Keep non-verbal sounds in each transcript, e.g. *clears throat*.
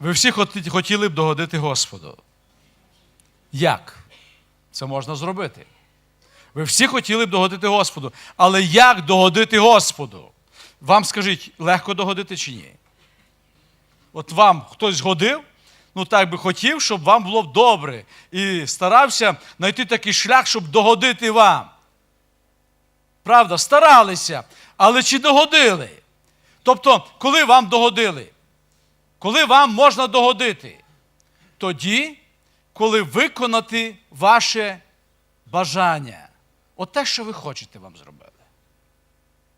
Ви всі хотіли б догодити Господу. Як? Це можна зробити. Ви всі хотіли б догодити Господу. Але як догодити Господу? Вам скажіть, легко догодити чи ні? От вам хтось годив, ну так би хотів, щоб вам було б добре. І старався знайти такий шлях, щоб догодити вам. Правда, старалися, але чи догодили? Тобто, коли вам догодили? Коли вам можна догодити? Тоді, коли виконати ваше бажання. От те, що ви хочете, вам зробили.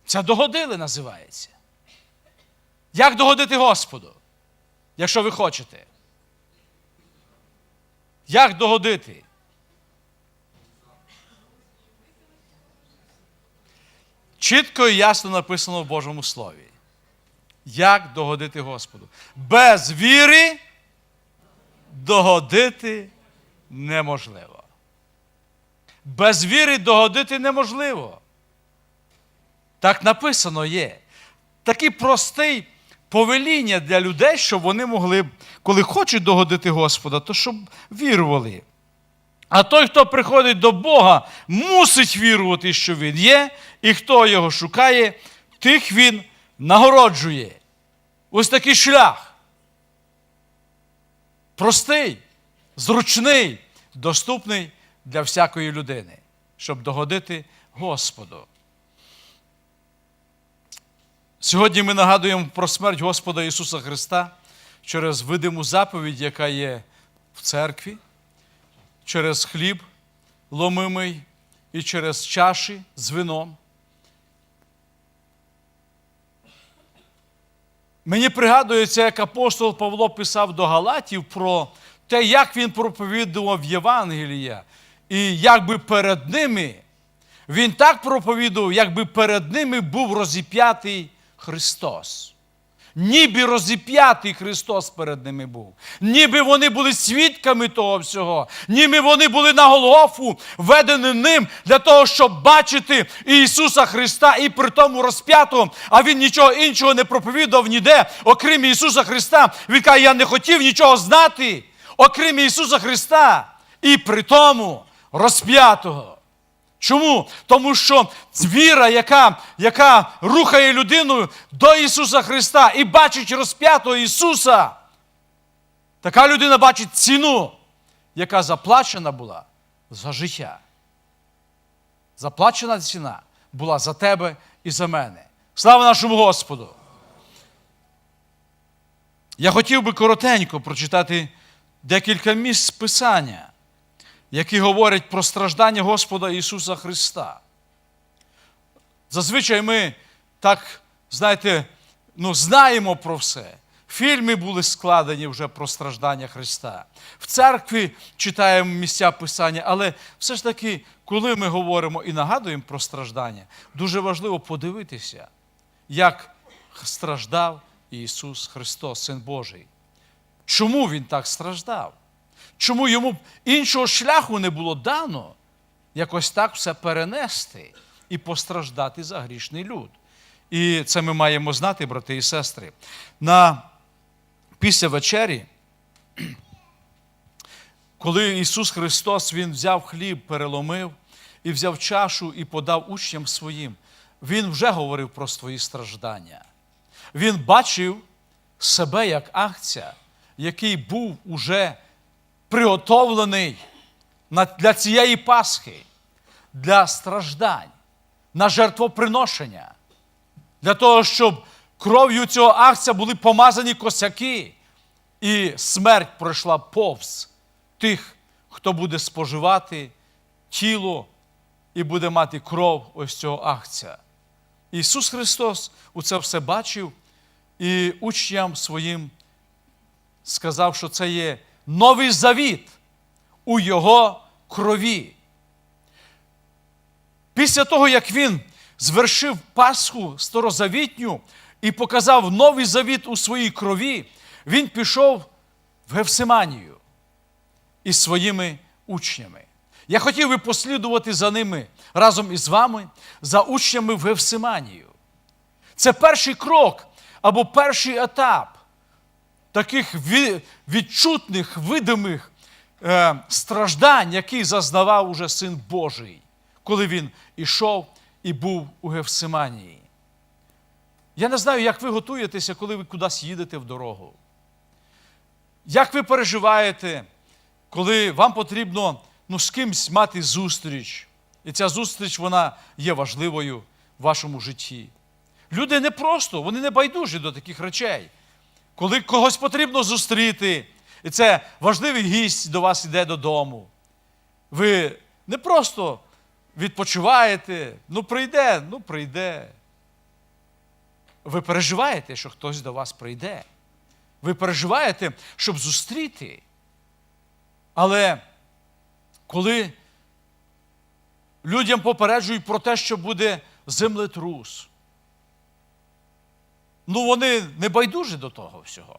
Це догодили називається. Як догодити Господу, якщо ви хочете? Як догодити? Чітко і ясно написано в Божому Слові. Як догодити Господу? Без віри догодити неможливо. Без віри догодити неможливо. Так написано є. Такий простий повеління для людей, щоб вони могли, коли хочуть догодити Господа, то щоб вірували. А той, хто приходить до Бога, мусить вірувати, що Він є, і хто його шукає, тих він нагороджує. Ось такий шлях. Простий, зручний, доступний для всякої людини, щоб догодити Господу. Сьогодні ми нагадуємо про смерть Господа Ісуса Христа через видиму заповідь, яка є в церкві, через хліб ломимий і через чаші з вином. Мені пригадується, як апостол Павло писав до Галатів про те, як він проповідував Євангелія, і якби перед ними, він так проповідував, якби перед ними був розіп'ятий Христос. Ніби розіп'ятий Христос перед ними був. Ніби вони були свідками того всього, ніби вони були на Голгофу, введені ним для того, щоб бачити Ісуса Христа і при тому розп'ятого, а Він нічого іншого не проповідав ніде, окрім Ісуса Христа. Він каже, я не хотів нічого знати, окрім Ісуса Христа, і при тому розп'ятого. Чому? Тому що віра, яка, яка рухає людину до Ісуса Христа і бачить розп'ятого Ісуса, така людина бачить ціну, яка заплачена була за життя. Заплачена ціна була за тебе і за мене. Слава нашому Господу! Я хотів би коротенько прочитати декілька місць Писання які говорять про страждання Господа Ісуса Христа. Зазвичай ми так, знаєте, ну, знаємо про все. Фільми були складені вже про страждання Христа. В церкві читаємо місця Писання, але все ж таки, коли ми говоримо і нагадуємо про страждання, дуже важливо подивитися, як страждав Ісус Христос, Син Божий. Чому Він так страждав? Чому йому іншого шляху не було дано якось так все перенести і постраждати за грішний люд? І це ми маємо знати, брати і сестри. На після вечері, *clears throat* коли Ісус Христос Він взяв хліб, переломив і взяв чашу і подав учням своїм, Він вже говорив про свої страждання. Він бачив себе як акція, який був уже приготовлений для цієї Пасхи, для страждань, на жертвоприношення, для того, щоб кров'ю цього акція були помазані косяки, і смерть пройшла повз тих, хто буде споживати тіло і буде мати кров ось цього акція. Ісус Христос у це все бачив і учням своїм сказав, що це є новий завіт у Його крові. Після того, як він звершив Пасху старозавітню і показав новий завіт у своїй крові, він пішов в Гевсиманію із своїми учнями. Я хотів би послідувати за ними разом із вами, за учнями в Гевсиманію. Це перший крок або перший етап таких відчутних, видимих е, страждань, які зазнавав уже Син Божий, коли він ішов і був у Гефсиманії. Я не знаю, як ви готуєтеся, коли ви кудись їдете в дорогу. Як ви переживаєте, коли вам потрібно ну, з кимсь мати зустріч, і ця зустріч вона є важливою в вашому житті. Люди не просто, вони не байдужі до таких речей. Коли когось потрібно зустріти, і це важливий гість до вас йде додому. Ви не просто відпочиваєте, ну прийде, ну прийде. Ви переживаєте, що хтось до вас прийде. Ви переживаєте, щоб зустріти. Але коли людям попереджують про те, що буде землетрус, ну вони не байдужі до того всього.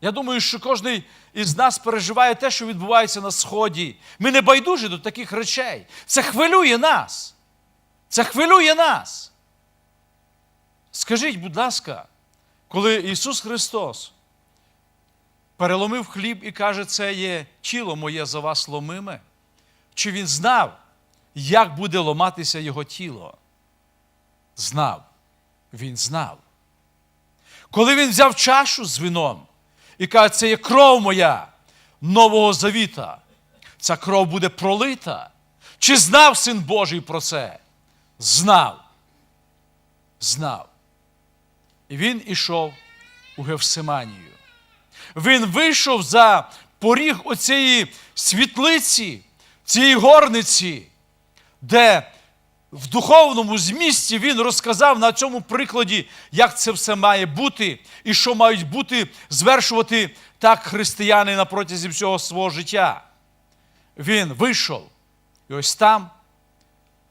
Я думаю, що кожен із нас переживає те, що відбувається на Сході. Ми не байдужі до таких речей. Це хвилює нас. Це хвилює нас. Скажіть, будь ласка, коли Ісус Христос переломив хліб і каже, це є тіло моє за вас ломиме, чи Він знав, як буде ломатися Його тіло? Знав. Він знав. Коли він взяв чашу з вином і каже, це є кров моя нового завіта, ця кров буде пролита. Чи знав син Божий про це? Знав. Знав. І він ішов у Гевсиманію. Він вийшов за поріг оцієї світлиці, цієї горниці, де в духовному змісті він розказав на цьому прикладі, як це все має бути, і що мають бути, звершувати так християни на протязі всього свого життя. Він вийшов, і ось там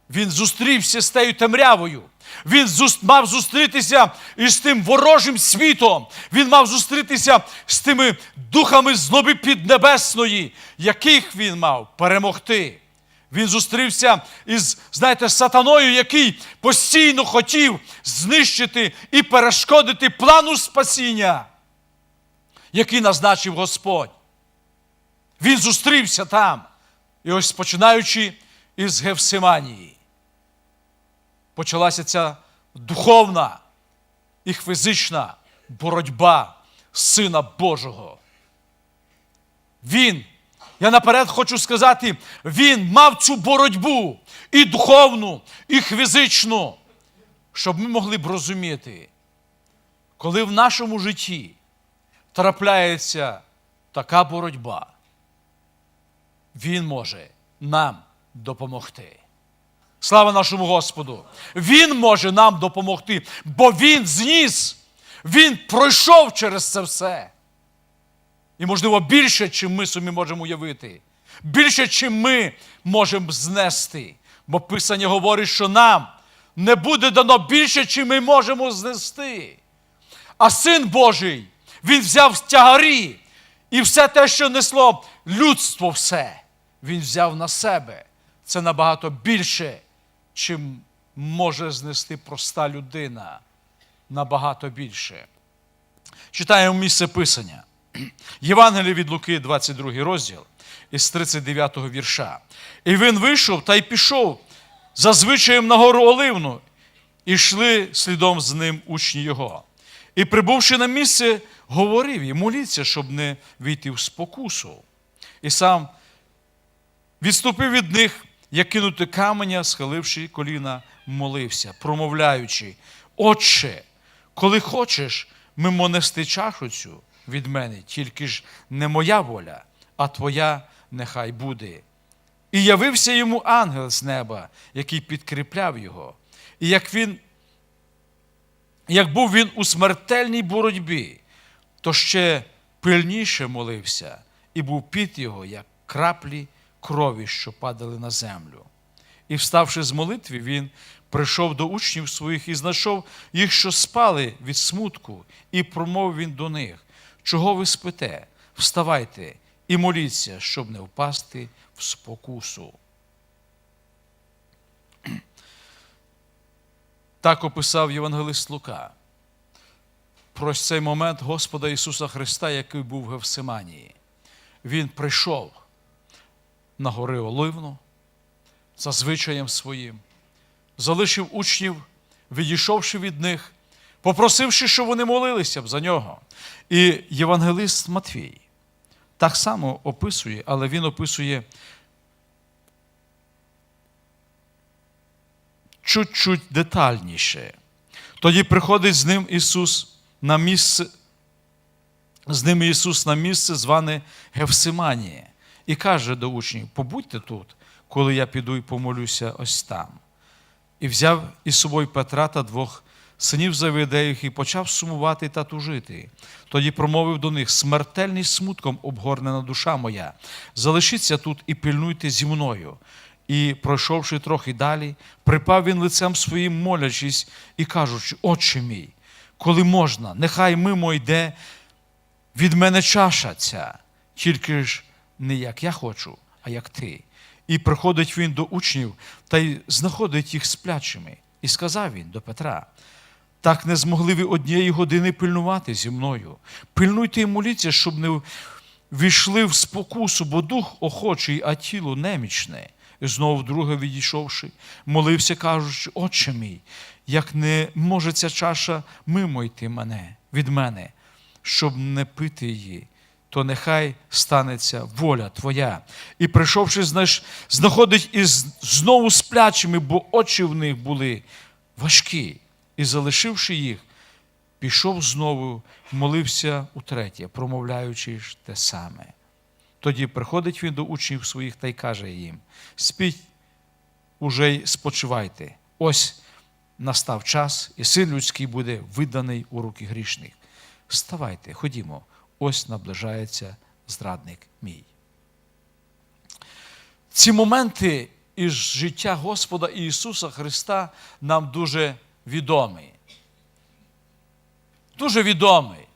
він зустрівся з тею темрявою. Він мав зустрітися із тим ворожим світом. Він мав зустрітися з тими духами злоби піднебесної, яких він мав перемогти. Він зустрівся із, знаєте, сатаною, який постійно хотів знищити і перешкодити плану спасіння, який назначив Господь. Він зустрівся там. І ось починаючи із Гевсиманії, почалася ця духовна і фізична боротьба Сина Божого. Він, я наперед хочу сказати, він мав цю боротьбу і духовну, і фізичну, щоб ми могли б розуміти, коли в нашому житті трапляється така боротьба, він може нам допомогти. Слава нашому Господу! Він може нам допомогти, бо Він зніс, Він пройшов через це все. І, можливо, більше, чим ми собі можемо уявити, більше, чим ми можемо знести. Бо Писання говорить, що нам не буде дано більше, чим ми можемо знести. А Син Божий, Він взяв тягарі і все те, що несло людство, все, Він взяв на себе. Це набагато більше, чим може знести проста людина. Набагато більше. Читаємо місце Писання. Євангеліє від Луки, 22 розділ, із 39 вірша. І він вийшов та й пішов за звичаєм на гору Оливну, і йшли слідом з ним учні його. І, прибувши на місце, говорив і моліться, щоб не війти в спокусу. І сам відступив від них, як кинути каменя, схиливши коліна, молився, промовляючи: Отче, коли хочеш, мимо нести чашу цю від мене, тільки ж не моя воля, а твоя нехай буде. І явився йому ангел з неба, який підкріпляв його. І як він, як був він у смертельній боротьбі, то ще пильніше молився, і був під його, як краплі крові, що падали на землю. І, вставши з молитви, він прийшов до учнів своїх і знайшов їх, що спали від смутку, і промовив він до них: Чого ви спите? Вставайте і моліться, щоб не впасти в спокусу. *clears throat* Так описав Євангелист Лука. про цей момент Господа Ісуса Христа, який був в Гевсиманії. Він прийшов на гори Оливну за звичаєм своїм, залишив учнів, відійшовши від них, попросивши, щоб вони молилися б за нього. І євангелист Матвій так само описує, але він описує чуть-чуть детальніше. Тоді приходить з ним Ісус на місце, з ними Ісус на місце, зване Гевсиманія, і каже до учнів: побудьте тут, коли я піду і помолюся ось там. І взяв із собою Петра та двох синів Завидеїв і почав сумувати та тужити. Тоді промовив до них: смертельний смутком обгорнена душа моя, залишіться тут і пильнуйте зі мною. І, пройшовши трохи далі, припав він лицем своїм, молячись і кажучи: Отче мій, коли можна, нехай мимо йде від мене чаша ця, тільки ж не як я хочу, а як ти. І приходить він до учнів та й знаходить їх сплячими. І сказав він до Петра: так не змогли ви однієї години пильнувати зі мною. Пильнуйте і моліться, щоб не війшли в спокусу, бо дух охочий, а тіло немічне. І знову вдруге відійшовши, молився, кажучи, Отче мій, як не може ця чаша мимо йти мене від мене, щоб не пити її, то нехай станеться воля Твоя. І прийшовши, знаєш, знаходить із знову сплячими, бо очі в них були важкі. І залишивши їх, пішов знову, молився утретє, промовляючи ж те саме. Тоді приходить він до учнів своїх та й каже їм: спіть уже й спочивайте. Ось настав час, і син людський буде виданий у руки грішних. Вставайте, ходімо, ось наближається зрадник мій. Ці моменти із життя Господа Ісуса Христа нам дуже відомі. Дуже відомий.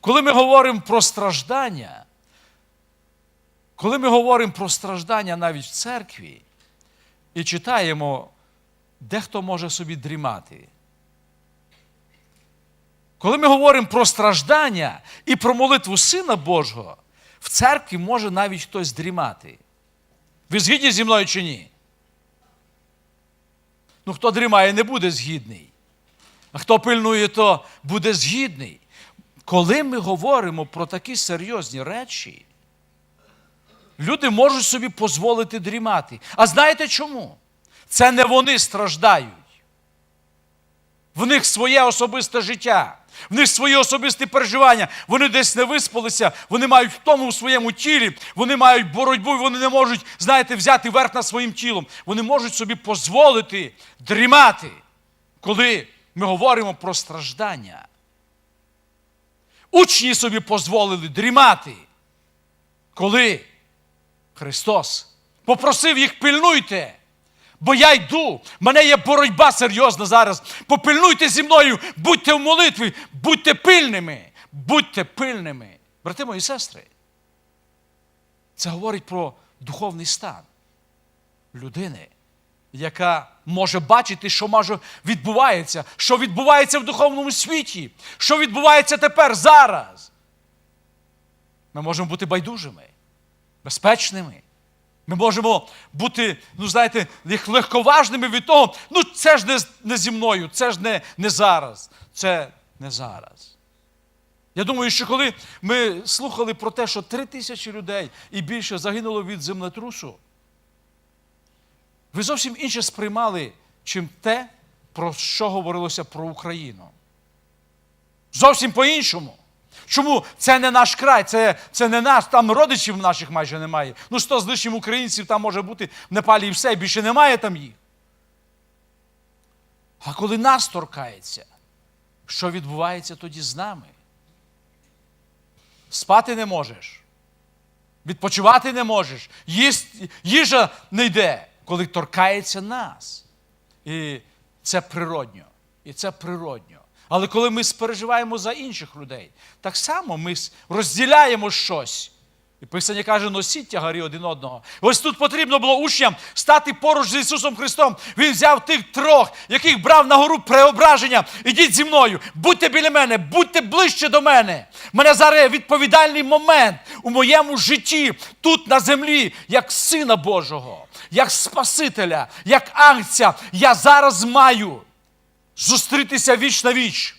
Коли ми говоримо про страждання, коли ми говоримо про страждання навіть в церкві і читаємо, дехто може собі дрімати. Коли ми говоримо про страждання і про молитву Сина Божого, в церкві може навіть хтось дрімати. Ви згідні зі мною чи ні? Ну, хто дрімає, не буде згідний. А хто пильнує, то буде згідний. Коли ми говоримо про такі серйозні речі, люди можуть собі дозволити дрімати. А знаєте чому? Це не вони страждають. В них своє особисте життя, в них свої особисті переживання. Вони десь не виспалися, вони мають втому в своєму тілі, вони мають боротьбу, і вони не можуть, знаєте, взяти верх над своїм тілом. Вони можуть собі дозволити дрімати, коли ми говоримо про страждання. Учні собі дозволили дрімати, коли Христос попросив їх пильнуйте. Бо я йду, в мене є боротьба серйозна зараз. Попильнуйте зі мною, будьте в молитві, будьте пильними, будьте пильними. Брати мої сестри, це говорить про духовний стан людини, яка може бачити, що може відбувається, що відбувається в духовному світі, що відбувається тепер, зараз. Ми можемо бути байдужими, безпечними. Ми можемо бути, ну знаєте, легковажними від того, ну це ж не, не зі мною, це ж не, не зараз, це не зараз. Я думаю, що коли ми слухали про те, що три тисячі людей і більше загинуло від землетрусу, ви зовсім інше сприймали, чим те, про що говорилося про Україну. Зовсім по-іншому. Чому це не наш край, це, це не наш, там родичів наших майже немає. Ну, сто з лишнім українців там може бути в Непалі і все, більше немає там їх. А коли нас торкається, що відбувається тоді з нами? Спати не можеш, відпочивати не можеш, їсть, їжа не йде, коли торкається нас. І це природньо. І це природньо. Але коли ми спереживаємо за інших людей, так само ми розділяємо щось. І Писання каже, носіть тягарі один одного. Ось тут потрібно було учням стати поруч з Ісусом Христом. Він взяв тих трьох, яких брав на гору преображення. Ідіть зі мною, будьте біля мене, будьте ближче до мене. У Мене зараз відповідальний момент у моєму житті, тут на землі, як Сина Божого, як Спасителя, як Ангця. Я зараз маю зустрітися віч на віч.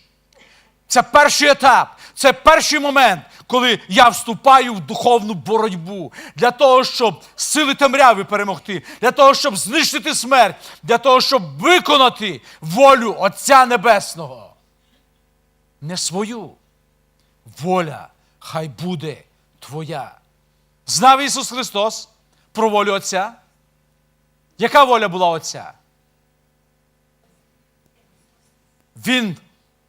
Це перший етап, це перший момент, коли я вступаю в духовну боротьбу для того, щоб сили темряви перемогти, для того, щоб знищити смерть, для того, щоб виконати волю Отця Небесного. Не свою. Воля хай буде твоя. Знав Ісус Христос про волю Отця? Яка воля була Отця? Він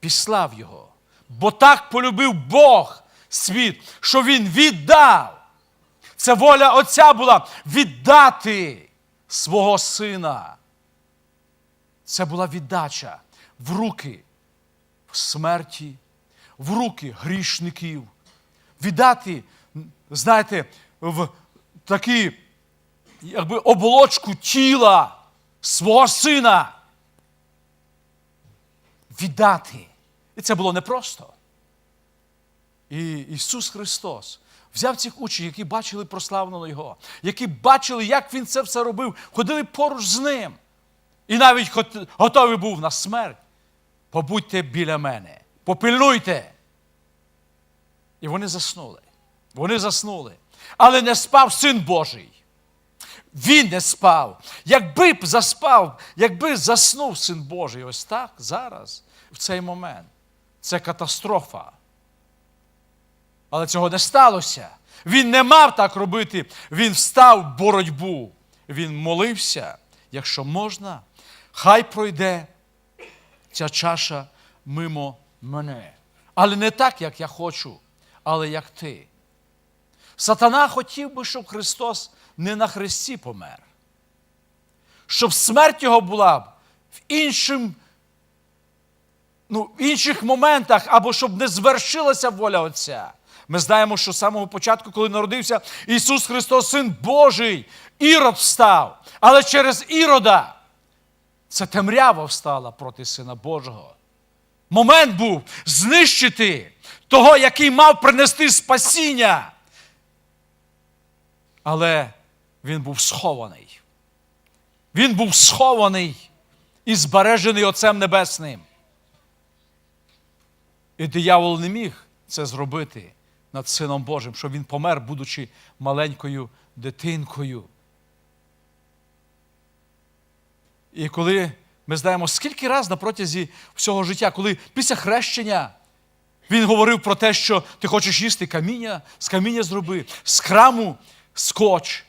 післав його. Бо так полюбив Бог світ, що Він віддав. Це воля Отця була віддати свого сина. Це була віддача в руки смерті, в руки грішників. Віддати, знаєте, в такі, якби оболочку тіла свого сина віддати. І це було непросто. І Ісус Христос взяв цих учнів, які бачили прославленого Його, які бачили, як Він це все робив, ходили поруч з ним. І навіть готовий був на смерть. Побудьте біля мене, попильнуйте. І вони заснули. Вони заснули. Але не спав Син Божий. Він не спав. Якби б заспав, якби заснув Син Божий, ось так зараз, в цей момент, це катастрофа. Але цього не сталося. Він не мав так робити. Він встав в боротьбу. Він молився, якщо можна, хай пройде ця чаша мимо мене. Але не так, як я хочу, але як ти. Сатана хотів би, щоб Христос не на хресті помер. Щоб смерть його була б в іншим, ну, в інших моментах, або щоб не звершилася воля Отця. Ми знаємо, що з самого початку, коли народився Ісус Христос, Син Божий, Ірод встав. Але через Ірода це темрява встала проти Сина Божого. Момент був знищити того, який мав принести спасіння. Але він був схований. Він був схований і збережений Отцем Небесним. І диявол не міг це зробити над Сином Божим, щоб він помер, будучи маленькою дитинкою. І коли ми знаємо, скільки раз на протязі всього життя, коли після хрещення він говорив про те, що ти хочеш їсти каміння, з каміння зроби, з храму скоч.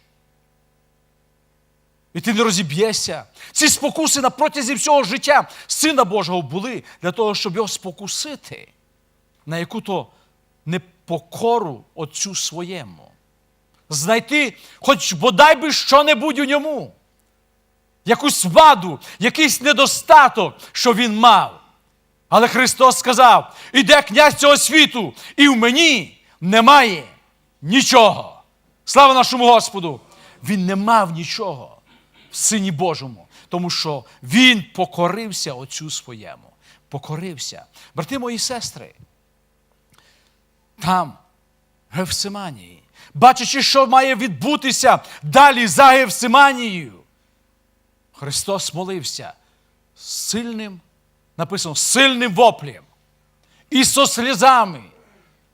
І ти не розіб'єшся. Ці спокуси на протязі всього життя Сина Божого були для того, щоб його спокусити на яку-то непокору отцю своєму. Знайти хоч бодай би що-небудь у ньому, якусь ваду, якийсь недостаток, що він мав. Але Христос сказав: іде князь цього світу, і в мені немає нічого. Слава нашому Господу! Він не мав нічого в Сині Божому, тому що Він покорився Отцю своєму. Покорився. Брати мої сестри, там, в Гефсиманії, бачачи, що має відбутися далі за Гефсиманією, Христос молився сильним, написано, сильним воплем і со слізами.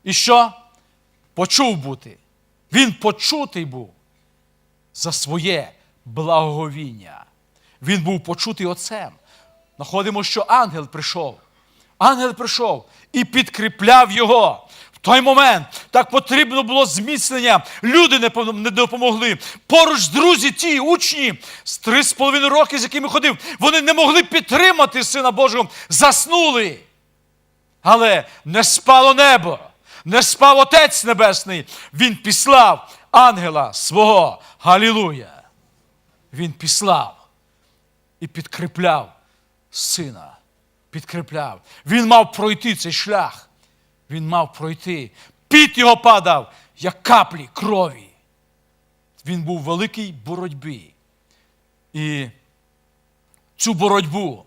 І що? Почув бути. Він почутий був за своє благоговіння. Він був почутий отцем. Находимо, що ангел прийшов. Ангел прийшов і підкріпляв його. В той момент так потрібно було зміцнення. Люди не допомогли. Поруч друзі, ті учні з три з половиною роки, з якими ходив, вони не могли підтримати Сина Божого, заснули. Але не спало небо, не спав Отець Небесний. Він післав ангела свого. Галілуя! Він післав і підкріпляв сина. Підкріпляв. Він мав пройти цей шлях. Він мав пройти піт його падав, як каплі крові. Він був в великій боротьбі. І цю боротьбу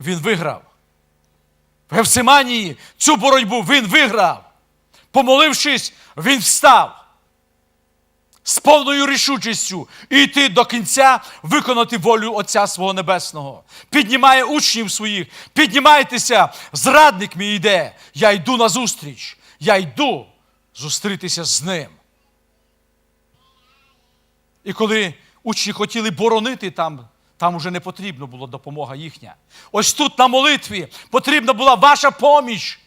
він виграв. В Гевсиманії цю боротьбу він виграв. Помолившись, він встав з повною рішучістю йти до кінця виконати волю Отця свого Небесного. Піднімає учнів своїх, піднімайтеся, зрадник мій йде. Я йду на зустріч, я йду зустрітися з ним. І коли учні хотіли боронити там, там уже не потрібна була допомога їхня. Ось тут на молитві потрібна була ваша поміч.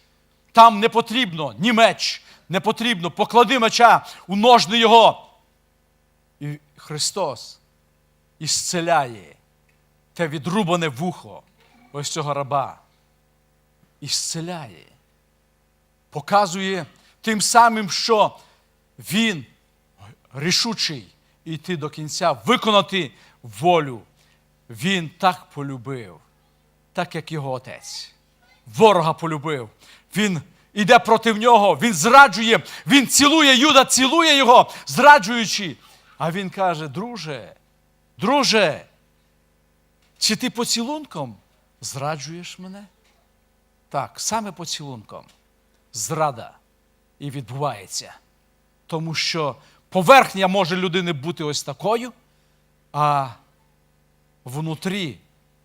Там не потрібно ні меч, не потрібно. Поклади меча у ножни його. Христос ісцеляє те відрубане вухо ось цього раба. Ісцеляє. Показує тим самим, що Він рішучий йти до кінця, виконати волю. Він так полюбив, так як його отець. Ворога полюбив. Він іде проти нього, він зраджує, він цілує Юда, цілує його, зраджуючи. А він каже: друже, друже, чи ти поцілунком зраджуєш мене? Так, саме поцілунком. Зрада і відбувається. Тому що поверхня може людини бути ось такою, а внутрі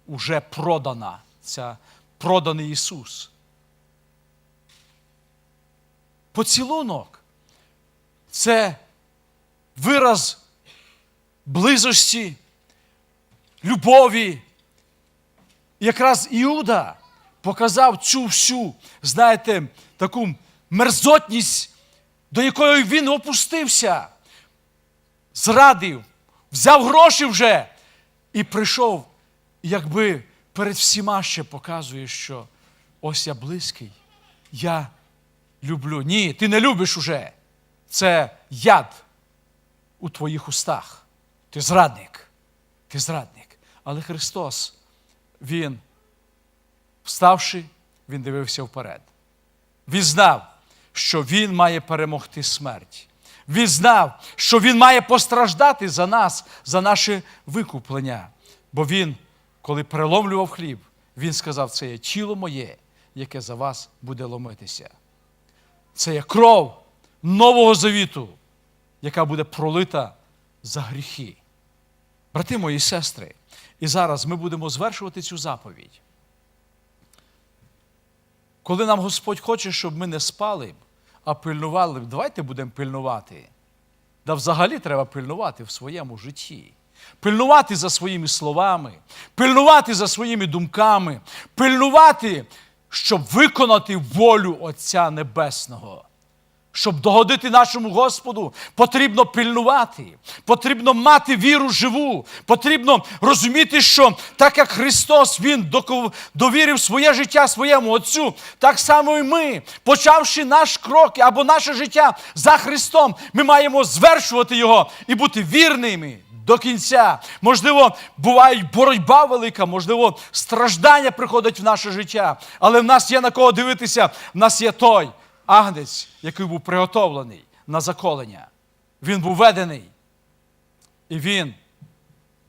вже продана ця, проданий Ісус. Поцілунок це вираз близості, любові. Якраз Іуда показав цю всю, знаєте, таку мерзотність, до якої він опустився, зрадив, взяв гроші вже і прийшов, якби перед всіма ще показує, що ось я близький, я люблю. Ні, ти не любиш уже. Це яд у твоїх устах. Ти зрадник. Ти зрадник. Але Христос, Він, вставши, Він дивився вперед. Він знав, що Він має перемогти смерть. Він знав, що Він має постраждати за нас, за наше викуплення. Бо Він, коли переломлював хліб, Він сказав, це є тіло моє, яке за вас буде ломитися. Це є кров Нового Завіту, яка буде пролита за гріхи. Брати мої сестри, і зараз ми будемо звершувати цю заповідь. Коли нам Господь хоче, щоб ми не спали, а пильнували, давайте будемо пильнувати. Да взагалі треба пильнувати в своєму житті. Пильнувати за своїми словами, пильнувати за своїми думками, пильнувати, щоб виконати волю Отця Небесного. Щоб догодити нашому Господу, потрібно пильнувати, потрібно мати віру живу, потрібно розуміти, що так як Христос Він довірив своє життя своєму Отцю, так само і ми, почавши наш крок або наше життя за Христом, ми маємо звершувати Його і бути вірними до кінця. Можливо, буває боротьба велика, можливо, страждання приходять в наше життя, але в нас є на кого дивитися, в нас є той агнець, який був приготовлений на заколення. Він був ведений. І він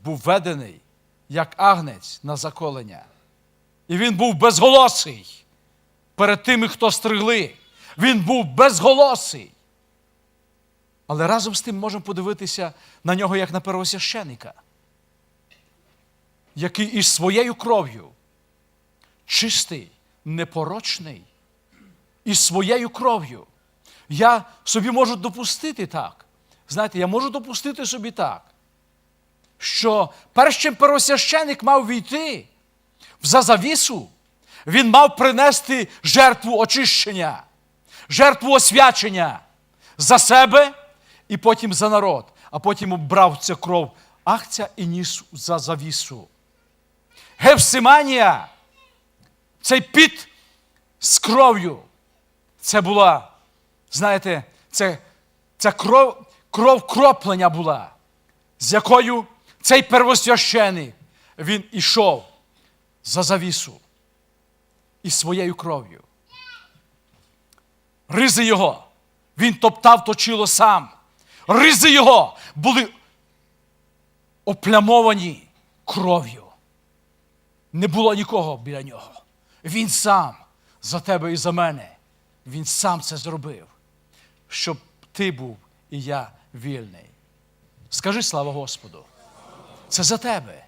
був ведений як агнець на заколення. І він був безголосий перед тими, хто стригли. Він був безголосий. Але разом з тим можемо подивитися на нього як на первосвященика, який із своєю кров'ю чистий, непорочний, із своєю кров'ю. Я собі можу допустити так. Знаєте, я можу допустити собі так, що перш чим первосвященик мав війти в зазавісу, він мав принести жертву очищення, жертву освячення за себе і потім за народ, а потім брав цю кров ахця і ніс за завісу. Гевсиманія, цей піт з кров'ю. Це була, знаєте, це, це кров, кров кроплення була, з якою цей первосвященик, він ішов за завісу із своєю кров'ю. Ризи його. Він топтав точило сам. Ризи його були оплямовані кров'ю. Не було нікого біля нього. Він сам за тебе і за мене. Він сам це зробив, щоб ти був і я вільний. Скажи слава Господу. Це за тебе.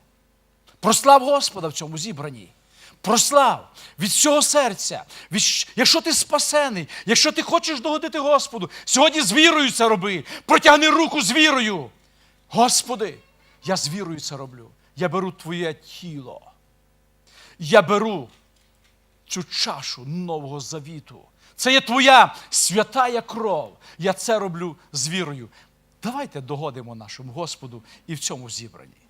Прослав Господа в цьому зібранні. Прослав від всього серця. Від... Якщо ти спасений, якщо ти хочеш догодити Господу, сьогодні з вірою це роби. Протягни руку з вірою. Господи, я з вірою це роблю. Я беру Твоє тіло. Я беру цю чашу нового завіту. Це є твоя святая кров. Я це роблю з вірою. Давайте догодимо нашому Господу і в цьому зібранні.